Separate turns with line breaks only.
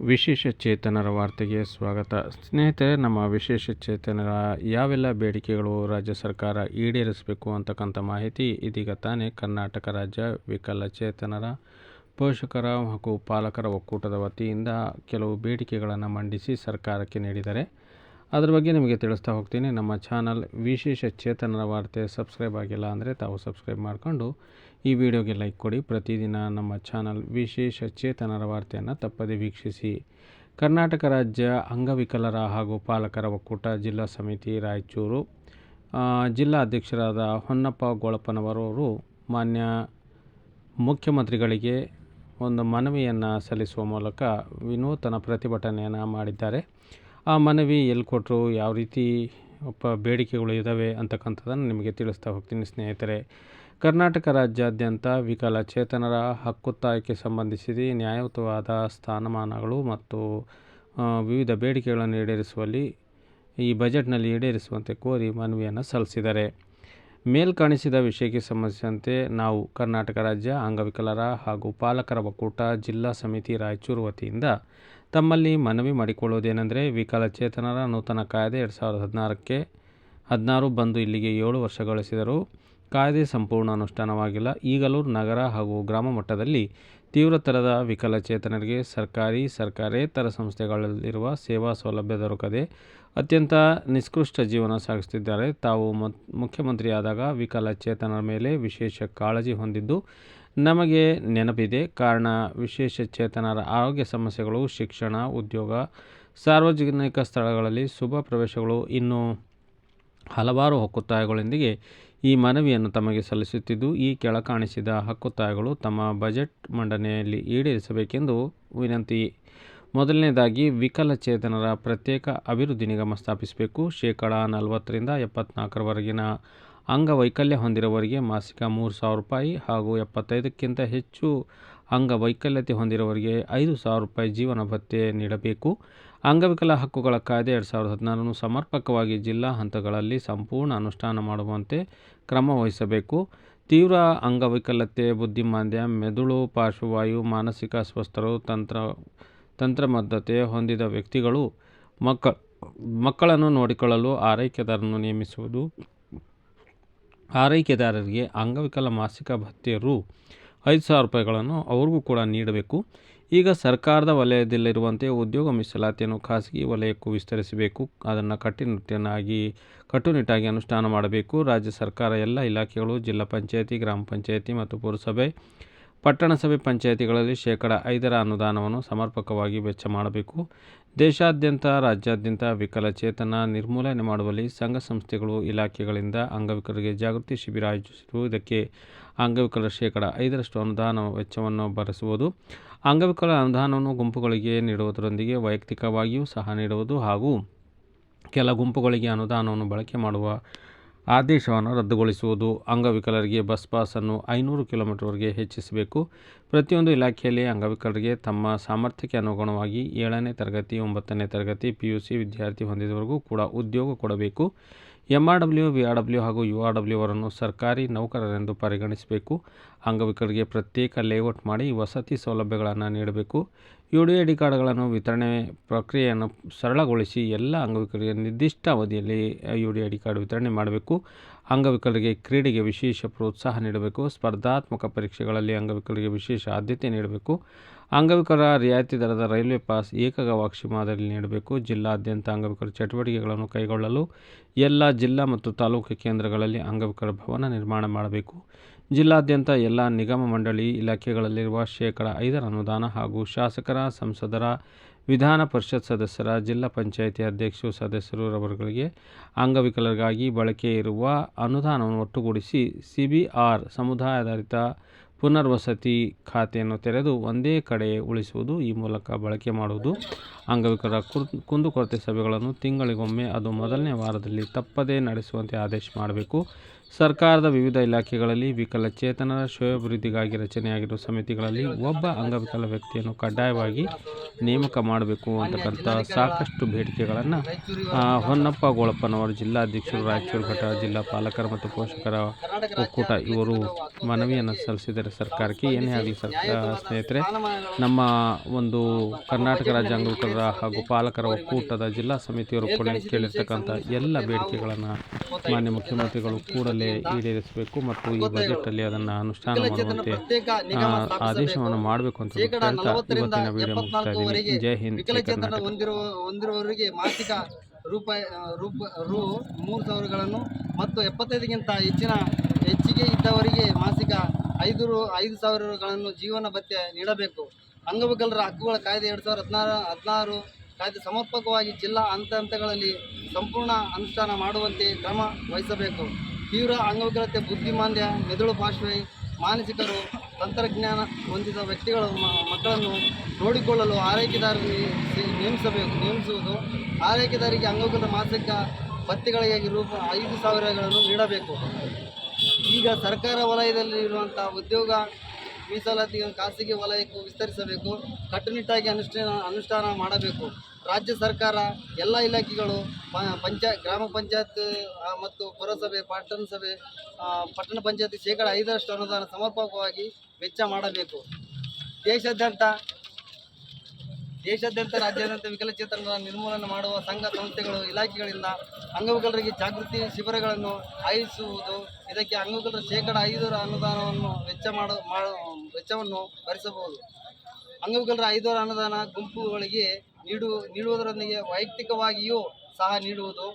ವಿಶೇಷ ಚೇತನರ ವಾರ್ತೆಗೆ ಸ್ವಾಗತ. ಸ್ನೇಹಿತರೆ, ನಮ್ಮ ವಿಶೇಷ ಚೇತನರ ಯಾವೆಲ್ಲ ಬೇಡಿಕೆಗಳು ರಾಜ್ಯ ಸರ್ಕಾರ ಈಡೇರಿಸಬೇಕು ಅಂತಕ್ಕಂಥ ಮಾಹಿತಿ ಇದೀಗ ತಾನೇ ಕರ್ನಾಟಕ ರಾಜ್ಯ ವಿಕಲಚೇತನರ ಪೋಷಕರ ಹಾಗೂ ಪಾಲಕರ ಒಕ್ಕೂಟದ ವತಿಯಿಂದ ಕೆಲವು ಬೇಡಿಕೆಗಳನ್ನು ಮಂಡಿಸಿ ಸರ್ಕಾರಕ್ಕೆ ನೀಡಿದ್ದಾರೆ ಅದ್ರ ಬಗ್ಗೆ ನಿಮಗೆ ತಿಳಿಸ್ತಾ ಹೋಗ್ತೀನಿ. ನಮ್ಮ ಚಾನಲ್ ವಿಶೇಷ ಚೇತನರ ವಾರ್ತೆ ಸಬ್ಸ್ಕ್ರೈಬ್ ಆಗಿಲ್ಲ ಅಂದರೆ ತಾವು ಸಬ್ಸ್ಕ್ರೈಬ್ ಮಾಡಿಕೊಂಡು ಈ ವಿಡಿಯೋಗೆ ಲೈಕ್ ಕೊಡಿ. ಪ್ರತಿದಿನ ನಮ್ಮ ಚಾನಲ್ ವಿಶೇಷ ಚೇತನರ ವಾರ್ತೆಯನ್ನು ತಪ್ಪದೆ ವೀಕ್ಷಿಸಿ. ಕರ್ನಾಟಕ ರಾಜ್ಯ ಅಂಗವಿಕಲರ ಹಾಗೂ ಪಾಲಕರ ಒಕ್ಕೂಟ ಜಿಲ್ಲಾ ಸಮಿತಿ ರಾಯಚೂರು. ಜಿಲ್ಲಾ ಅಧ್ಯಕ್ಷರಾದ ಹೊನ್ನಪ್ಪ ಗೋಳಪ್ಪನವರವರು ಮಾನ್ಯ ಮುಖ್ಯಮಂತ್ರಿಗಳಿಗೆ ಒಂದು ಮನವಿಯನ್ನು ಸಲ್ಲಿಸುವ ಮೂಲಕ ವಿನೂತನ ಪ್ರತಿಭಟನೆಯನ್ನು ಮಾಡಿದ್ದಾರೆ. ಆ ಮನವಿ ಎಲ್ಲಿ ಕೊಟ್ಟರು, ಯಾವ ರೀತಿ ಒಬ್ಬ ಬೇಡಿಕೆಗಳು ಇದ್ದಾವೆ ಅಂತಕ್ಕಂಥದ್ದನ್ನು ನಿಮಗೆ ತಿಳಿಸ್ತಾ ಹೋಗ್ತೀನಿ ಸ್ನೇಹಿತರೆ. ಕರ್ನಾಟಕ ರಾಜ್ಯಾದ್ಯಂತ ವಿಕಲಚೇತನರ ಹಕ್ಕುತ್ತಾಯಕ್ಕೆ ಸಂಬಂಧಿಸಿದ ನ್ಯಾಯಯುತವಾದ ಸ್ಥಾನಮಾನಗಳು ಮತ್ತು ವಿವಿಧ ಬೇಡಿಕೆಗಳನ್ನು ಈಡೇರಿಸುವಲ್ಲಿ, ಈ ಬಜೆಟ್ನಲ್ಲಿ ಈಡೇರಿಸುವಂತೆ ಕೋರಿ ಮನವಿಯನ್ನು ಸಲ್ಲಿಸಿದ್ದಾರೆ. ಮೇಲ್ಕಾಣಿಸಿದ ವಿಷಯಕ್ಕೆ ಸಂಬಂಧಿಸಿದಂತೆ ನಾವು ಕರ್ನಾಟಕ ರಾಜ್ಯ ಅಂಗವಿಕಲರ ಹಾಗೂ ಪಾಲಕರ ಒಕ್ಕೂಟ ಜಿಲ್ಲಾ ಸಮಿತಿ ರಾಯಚೂರು ವತಿಯಿಂದ ತಮ್ಮಲ್ಲಿ ಮನವಿ ಮಾಡಿಕೊಳ್ಳುವುದೇನೆಂದರೆ ವಿಕಲಚೇತನರ ನೂತನ ಕಾಯ್ದೆ ಎರಡು ಸಾವಿರದ ಹದಿನಾರಕ್ಕೆ ಹದಿನಾರು ಬಂದು ಇಲ್ಲಿಗೆ ಏಳು ವರ್ಷ ಗಳಿಸಿದರೂ ಕಾಯ್ದೆ ಸಂಪೂರ್ಣ ಅನುಷ್ಠಾನವಾಗಿಲ್ಲ. ಈಗಲೂ ನಗರ ಹಾಗೂ ಗ್ರಾಮ ಮಟ್ಟದಲ್ಲಿ ತೀವ್ರತರದ ವಿಕಲಚೇತನರಿಗೆ ಸರ್ಕಾರಿ, ಸರ್ಕಾರೇತರ ಸಂಸ್ಥೆಗಳಲ್ಲಿರುವ ಸೇವಾ ಸೌಲಭ್ಯ ದೊರಕದೆ ಅತ್ಯಂತ ನಿಷ್ಕೃಷ್ಟ ಜೀವನ ಸಾಗಿಸುತ್ತಿದ್ದಾರೆ. ತಾವು ಮತ್, ಮುಖ್ಯಮಂತ್ರಿಯಾದಾಗ ವಿಕಲಚೇತನರ ಮೇಲೆ ವಿಶೇಷ ಕಾಳಜಿ ಹೊಂದಿದ್ದು ನಮಗೆ ನೆನಪಿದೆ. ಕಾರಣ, ವಿಶೇಷ ಚೇತನರ ಆರೋಗ್ಯ ಸಮಸ್ಯೆಗಳು, ಶಿಕ್ಷಣ, ಉದ್ಯೋಗ, ಸಾರ್ವಜನಿಕ ಸ್ಥಳಗಳಲ್ಲಿ ಶುಭ ಪ್ರವೇಶಗಳು ಇನ್ನೂ ಹಲವಾರು ಹಕ್ಕುತ್ತಾಯಗಳೊಂದಿಗೆ ಈ ಮನವಿಯನ್ನು ತಮಗೆ ಸಲ್ಲಿಸುತ್ತಿದ್ದು, ಈ ಕೆಳಕಾಣಿಸಿದ ಹಕ್ಕುತ್ತಾಯಗಳು ತಮ್ಮ ಬಜೆಟ್ ಮಂಡನೆಯಲ್ಲಿ ಈಡೇರಿಸಬೇಕೆಂದು ವಿನಂತಿ ಮೊದಲನೇದಾಗಿ ವಿಕಲಚೇತನರ ಪ್ರತ್ಯೇಕ ಅಭಿವೃದ್ಧಿ ನಿಗಮ ಸ್ಥಾಪಿಸಬೇಕು. ಶೇಕಡ ನಲವತ್ತರಿಂದ ಎಪ್ಪತ್ನಾಲ್ಕರವರೆಗಿನ ಅಂಗವೈಕಲ್ಯ ಹೊಂದಿರುವವರಿಗೆ ಮಾಸಿಕ ಮೂರು ಸಾವಿರ ರೂಪಾಯಿ ಹಾಗೂ ಎಪ್ಪತ್ತೈದಕ್ಕಿಂತ ಹೆಚ್ಚು ಅಂಗವೈಕಲ್ಯತೆ ಹೊಂದಿರುವವರಿಗೆ ಐದು ಸಾವಿರ ರೂಪಾಯಿ ಜೀವನ ಭತ್ಯೆ ನೀಡಬೇಕು. ಅಂಗವಿಕಲ ಹಕ್ಕುಗಳ ಕಾಯ್ದೆ ಎರಡು ಸಾವಿರದ ಹದಿನಾರನ್ನು ಸಮರ್ಪಕವಾಗಿ ಜಿಲ್ಲಾ ಹಂತಗಳಲ್ಲಿ ಸಂಪೂರ್ಣ ಅನುಷ್ಠಾನ ಮಾಡುವಂತೆ ಕ್ರಮ ವಹಿಸಬೇಕು. ತೀವ್ರ ಅಂಗವೈಕಲ್ಯತೆ, ಬುದ್ಧಿಮಾಂದ್ಯ, ಮೆದುಳು, ಪಾರ್ಶ್ವವಾಯು, ಮಾನಸಿಕ ಅಸ್ವಸ್ಥರು, ತಂತ್ರ ತಂತ್ರಮದ್ದತೆ ಹೊಂದಿದ ವ್ಯಕ್ತಿಗಳು ಮಕ್ಕ, ಮಕ್ಕಳನ್ನು ನೋಡಿಕೊಳ್ಳಲು ಆರೈಕೆದಾರರನ್ನು ನೇಮಿಸುವುದು. ಆರೈಕೆದಾರರಿಗೆ ಅಂಗವಿಕಲ ಮಾಸಿಕ ಭತ್ಯೆ ರು ಐದು ಸಾವಿರ ರೂಪಾಯಿಗಳನ್ನು ಅವ್ರಿಗೂ ಕೂಡ ನೀಡಬೇಕು. ಈಗ ಸರ್ಕಾರದ ವಲಯದಲ್ಲಿರುವಂತೆ ಉದ್ಯೋಗ ಮೀಸಲಾತಿಯನ್ನು ಖಾಸಗಿ ವಲಯಕ್ಕೂ ವಿಸ್ತರಿಸಬೇಕು. ಅದನ್ನು ಕಟ್ಟುನಿಟ್ಟಿನಾಗಿ ಕಟ್ಟುನಿಟ್ಟಾಗಿ ಅನುಷ್ಠಾನ ಮಾಡಬೇಕು. ರಾಜ್ಯ ಸರ್ಕಾರ ಎಲ್ಲ ಇಲಾಖೆಗಳು, ಜಿಲ್ಲಾ ಪಂಚಾಯಿತಿ, ಗ್ರಾಮ ಪಂಚಾಯಿತಿ ಮತ್ತು ಪುರಸಭೆ ಪಟ್ಟಣ ಸಭೆ ಪಂಚಾಯಿತಿಗಳಲ್ಲಿ ಶೇಕಡ ಐದರ ಅನುದಾನವನ್ನು ಸಮರ್ಪಕವಾಗಿ ವೆಚ್ಚ ಮಾಡಬೇಕು. ದೇಶಾದ್ಯಂತ, ರಾಜ್ಯಾದ್ಯಂತ ವಿಕಲಚೇತನ ನಿರ್ಮೂಲನೆ ಮಾಡುವಲ್ಲಿ ಸಂಘ ಸಂಸ್ಥೆಗಳು, ಇಲಾಖೆಗಳಿಂದ ಅಂಗವಿಕಲರಿಗೆ ಜಾಗೃತಿ ಶಿಬಿರ ಆಯೋಜಿಸಿರುವುದಕ್ಕೆ ಅಂಗವಿಕಲರ ಶೇಕಡ ಐದರಷ್ಟು ಅನುದಾನ ವೆಚ್ಚವನ್ನು ಭರಿಸುವುದು ಅಂಗವಿಕಲ ಅನುದಾನವನ್ನು ಗುಂಪುಗಳಿಗೆ ನೀಡುವುದರೊಂದಿಗೆ ವೈಯಕ್ತಿಕವಾಗಿಯೂ ಸಹ ನೀಡುವುದು ಹಾಗೂ ಕೆಲ ಗುಂಪುಗಳಿಗೆ ಅನುದಾನವನ್ನು ಬಳಕೆ ಮಾಡುವ ಆದೇಶವನ್ನು ರದ್ದುಗೊಳಿಸುವುದು, ಅಂಗವಿಕಲರಿಗೆ ಬಸ್ ಪಾಸನ್ನು ಐನೂರು ಕಿಲೋಮೀಟರ್ವರೆಗೆ ಹೆಚ್ಚಿಸಬೇಕು. ಪ್ರತಿಯೊಂದು ಇಲಾಖೆಯಲ್ಲಿ ಅಂಗವಿಕಲರಿಗೆ ತಮ್ಮ ಸಾಮರ್ಥ್ಯಕ್ಕೆ ಅನುಗುಣವಾಗಿ ಏಳನೇ ತರಗತಿ, ಒಂಬತ್ತನೇ ತರಗತಿ ಪಿ ಯು ಸಿ ವಿದ್ಯಾರ್ಥಿ ಹೊಂದಿದವರಿಗೂ ಕೂಡ ಉದ್ಯೋಗ ಕೊಡಬೇಕು. M R W V R W ಹಾಗೂ ಯು ಆರ್ ಡಬ್ಲ್ಯೂ ಅವರನ್ನು ಸರ್ಕಾರಿ ನೌಕರರೆಂದು ಪರಿಗಣಿಸಬೇಕು. ಅಂಗವಿಕಲರಿಗೆ ಪ್ರತ್ಯೇಕ ಲೇಔಟ್ ಮಾಡಿ ವಸತಿ ಸೌಲಭ್ಯಗಳನ್ನು ನೀಡಬೇಕು. ಯು ಡಿ ಐ ಡಿ ಕಾರ್ಡ್ಗಳನ್ನು ವಿತರಣೆ ಪ್ರಕ್ರಿಯೆಯನ್ನು ಸರಳಗೊಳಿಸಿ ಎಲ್ಲ ಅಂಗವಿಕಲರಿಗೆ ನಿರ್ದಿಷ್ಟ ಅವಧಿಯಲ್ಲಿ U D I D card ವಿತರಣೆ ಮಾಡಬೇಕು. ಅಂಗವಿಕಲರಿಗೆ ಕ್ರೀಡೆಗೆ ವಿಶೇಷ ಪ್ರೋತ್ಸಾಹ ನೀಡಬೇಕು. ಸ್ಪರ್ಧಾತ್ಮಕ ಪರೀಕ್ಷೆಗಳಲ್ಲಿ ಅಂಗವಿಕಲರಿಗೆ ವಿಶೇಷ ಆದ್ಯತೆ ನೀಡಬೇಕು. ಅಂಗವಿಕಲರ ರಿಯಾಯಿತಿ ದರದ ರೈಲ್ವೆ ಪಾಸ್ ಏಕಗವಾಕ್ಷಿ ಮಾದರಿಯಲ್ಲಿ ನೀಡಬೇಕು. ಜಿಲ್ಲಾದ್ಯಂತ ಅಂಗವಿಕಲ ಚಟುವಟಿಕೆಗಳನ್ನು ಕೈಗೊಳ್ಳಲು ಎಲ್ಲ ಜಿಲ್ಲಾ ಮತ್ತು ತಾಲೂಕು ಕೇಂದ್ರಗಳಲ್ಲಿ ಅಂಗವಿಕಲ ಭವನ ನಿರ್ಮಾಣ ಮಾಡಬೇಕು. ಜಿಲ್ಲಾದ್ಯಂತ ಎಲ್ಲ ನಿಗಮ ಮಂಡಳಿ ಇಲಾಖೆಗಳಲ್ಲಿರುವ ಶೇಕಡ ಐದರ ಅನುದಾನ ಹಾಗೂ ಶಾಸಕರ, ಸಂಸದರ, ವಿಧಾನ ಪರಿಷತ್ ಸದಸ್ಯರ, ಜಿಲ್ಲಾ ಪಂಚಾಯಿತಿ ಅಧ್ಯಕ್ಷರು ಸದಸ್ಯರು ರವರುಗಳಿಗೆ ಅಂಗವಿಕಲರಿಗಾಗಿ ಬಳಕೆ ಇರುವ ಅನುದಾನವನ್ನು ಒಟ್ಟುಗೂಡಿಸಿ ಸಿಬಿಆರ್ ಸಮುದಾಯಾಧಾರಿತ ಪುನರ್ವಸತಿ ಖಾತೆಯನ್ನು ತೆರೆದು ಒಂದೇ ಕಡೆ ಉಳಿಸುವುದು ಈ ಮೂಲಕ ಬಳಕೆ ಮಾಡುವುದು. ಅಂಗವಿಕಲರ ಕುರ್, ಕುಂದುಕೊರತೆ ಸಭೆಗಳನ್ನು ತಿಂಗಳಿಗೊಮ್ಮೆ ಅದು ಮೊದಲನೇ ವಾರದಲ್ಲಿ ತಪ್ಪದೇ ನಡೆಸುವಂತೆ ಆದೇಶ ಮಾಡಬೇಕು. ಸರ್ಕಾರದ ವಿವಿಧ ಇಲಾಖೆಗಳಲ್ಲಿ ವಿಕಲಚೇತನರ ಶ್ರೇಯೋಭಿವೃದ್ಧಿಗಾಗಿ ರಚನೆಯಾಗಿರುವ ಸಮಿತಿಗಳಲ್ಲಿ ಒಬ್ಬ ಅಂಗವಿಕಲ ವ್ಯಕ್ತಿಯನ್ನು ಕಡ್ಡಾಯವಾಗಿ ನೇಮಕ ಮಾಡಬೇಕು ಅಂತಕ್ಕಂಥ ಸಾಕಷ್ಟು ಬೇಡಿಕೆಗಳನ್ನು ಹೊನ್ನಪ್ಪ ಗೋಳಪ್ಪನವರು, ಜಿಲ್ಲಾಧ್ಯಕ್ಷರು, ರಾಯಚೂರು ಘಟಕ ಜಿಲ್ಲಾ ಪಾಲಕರ ಮತ್ತು ಪೋಷಕರ ಒಕ್ಕೂಟ ಇವರು ಮನವಿಯನ್ನು ಸಲ್ಲಿಸಿದ್ದಾರೆ ಸರ್ಕಾರಕ್ಕೆ. ಏನೇ ಆಗಲಿ ಸರ್ಕಾರ ಸ್ನೇಹಿತರೆ, ನಮ್ಮ ಒಂದು ಕರ್ನಾಟಕ ರಾಜ್ಯ ಅಂಗವಿಕಲರ ಹಾಗೂ ಪಾಲಕರ ಒಕ್ಕೂಟದ ಜಿಲ್ಲಾ ಸಮಿತಿಯವರು ಕೂಡ ಕೇಳಿರ್ತಕ್ಕಂಥ ಎಲ್ಲ ಬೇಡಿಕೆಗಳನ್ನು ಮಾನ್ಯ ಮುಖ್ಯಮಂತ್ರಿಗಳು ಕೂಡಲೇ ಈಡೇರಿಸಬೇಕು ಮತ್ತು ಈ ಬಜೆಟಲ್ಲಿ ಅದನ್ನು ಅನುಷ್ಠಾನ ಮಾಡುವಂತೆ ಆದೇಶವನ್ನು ಮಾಡಬೇಕು ಅಂತ ಹೇಳ್ತಾ ಇವತ್ತಿನ ವಿಡಿಯೋ ಮುಗಿಸ್ತಾ ಇದ್ದೀನಿ. ಜೈ ಹಿಂದ್ ಜೈ
ಹೊಂದಿರುವ ಹೊಂದಿರುವವರಿಗೆ ಮಾಸಿಕ ರೂಪಾಯಿ ರೂಪ ರು ಮೂರು ಸಾವಿರಗಳನ್ನು ಮತ್ತು ಎಪ್ಪತ್ತೈದಕ್ಕಿಂತ ಹೆಚ್ಚಿನ ಹೆಚ್ಚಿಗೆ ಇದ್ದವರಿಗೆ ಮಾಸಿಕ ಐದು ರು ಐದು ಸಾವಿರಗಳನ್ನು ಜೀವನ ಭತ್ಯೆ ನೀಡಬೇಕು. ಅಂಗವಿಕಲರ ಹಕ್ಕುಗಳ ಕಾಯ್ದೆ ಎರಡು ಸಾವಿರದ ಹದಿನಾರು ಹದಿನಾರು ಕಾಯ್ದೆ ಸಮರ್ಪಕವಾಗಿ ಜಿಲ್ಲಾ ಹಂತ ಹಂತಗಳಲ್ಲಿ ಸಂಪೂರ್ಣ ಅನುಷ್ಠಾನ ಮಾಡುವಂತೆ ಕ್ರಮ ವಹಿಸಬೇಕು. ತೀವ್ರ ಅಂಗವಿಕಲತೆ, ಬುದ್ಧಿಮಾಂದ್ಯ, ಮೆದುಳು ಭಾಷೆ ಮಾನಸಿಕರು, ತಂತ್ರಜ್ಞಾನ ಹೊಂದಿದ ವ್ಯಕ್ತಿಗಳು ಮಕ್ಕಳನ್ನು ನೋಡಿಕೊಳ್ಳಲು ಆರೈಕೆದಾರರಿಗೆ ನೇಮಿಸಬೇಕು, ನೇಮಿಸುವುದು, ಆರೈಕೆದಾರಿಗೆ ಅಂಗವಿಕಲ ಮಾಸಿಕ ಭತ್ತೆಗಳಿಗಾಗಿ ರೂಪ, ಐದು ಸಾವಿರಗಳನ್ನು ನೀಡಬೇಕು. ಈಗ ಸರ್ಕಾರ ವಲಯದಲ್ಲಿ ಇರುವಂಥ ಉದ್ಯೋಗ ಮೀಸಲಾತಿಯನ್ನು ಖಾಸಗಿ ವಲಯಕ್ಕೂ ವಿಸ್ತರಿಸಬೇಕು, ಕಟ್ಟುನಿಟ್ಟಾಗಿ ಅನುಷ್ಠಾನ ಅನುಷ್ಠಾನ ಮಾಡಬೇಕು. ರಾಜ್ಯ ಸರ್ಕಾರ ಎಲ್ಲ ಇಲಾಖೆಗಳು ಪಂಚಾಯ ಗ್ರಾಮ ಪಂಚಾಯತ್ ಮತ್ತು ಪುರಸಭೆ ಪಟ್ಟಣ ಸಭೆ ಪಟ್ಟಣ ಪಂಚಾಯತ್ ಶೇಕಡ ಐದರಷ್ಟು ಅನುದಾನ ಸಮರ್ಪಕವಾಗಿ ವೆಚ್ಚ ಮಾಡಬೇಕು. ದೇಶಾದ್ಯಂತ ದೇಶಾದ್ಯಂತ ರಾಜ್ಯಾದ್ಯಂತ ವಿಕಲಚೇತನರ ನಿರ್ಮೂಲನೆ ಮಾಡುವ ಸಂಘ ಸಂಸ್ಥೆಗಳು, ಇಲಾಖೆಗಳಿಂದ ಅಂಗವಿಕಲರಿಗೆ ಜಾಗೃತಿ ಶಿಬಿರಗಳನ್ನು ಆಯೋಜಿಸುವುದು, ಇದಕ್ಕೆ ಅಂಗವಿಕಲರ ಶೇಕಡ ಐದರ ಅನುದಾನವನ್ನು ವೆಚ್ಚ ಮಾಡ ವೆಚ್ಚವನ್ನು ಭರಿಸಬಹುದು. ಅಂಗವಿಕಲರ ಐದರ ಅನುದಾನ ಗುಂಪುಗಳಿಗೆ ನೀಡು, ನೀಡುವುದರೊಂದಿಗೆ ವೈಯಕ್ತಿಕವಾಗಿಯೂ ಸಹ ನೀಡುವುದು